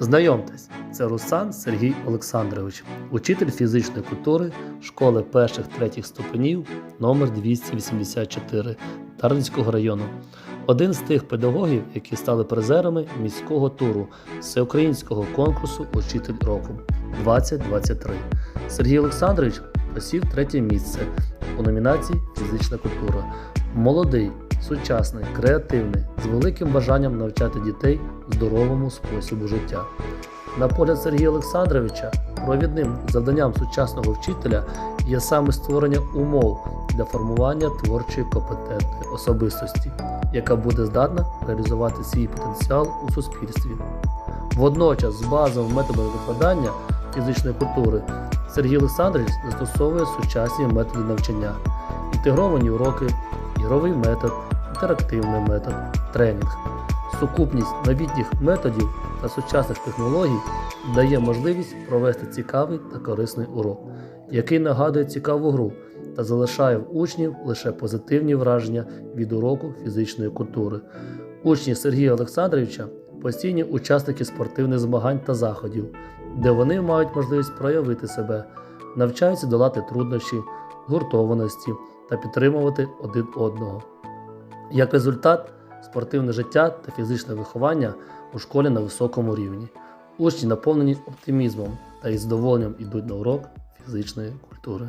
Знайомтесь, це Русан Сергій Олександрович, учитель фізичної культури школи перших третіх ступенів номер 284 Дарницького району. Один з тих педагогів, які стали призерами міського туру всеукраїнського конкурсу Учитель року 2023. Сергій Олександрович посів третє місце у номінації Фізична культура. Молодий, сучасний, креативний, з великим бажанням навчати дітей здоровому способу життя. На погляд Сергія Олександровича, провідним завданням сучасного вчителя є саме створення умов для формування творчої компетентної особистості, яка буде здатна реалізувати свій потенціал у суспільстві. Водночас, з базовим методом викладання фізичної культури Сергій Олександрович застосовує сучасні методи навчання, інтегровані уроки, ігровий метод, інтерактивний метод, тренінг. Сукупність новітніх методів та сучасних технологій дає можливість провести цікавий та корисний урок, який нагадує цікаву гру та залишає в учнів лише позитивні враження від уроку фізичної культури. Учні Сергія Олександровича постійні учасники спортивних змагань та заходів, де вони мають можливість проявити себе, навчаються долати труднощі, гуртованості та підтримувати один одного. Як результат, спортивне життя та фізичне виховання у школі на високому рівні. Учні наповнені оптимізмом та із задоволенням йдуть на урок фізичної культури.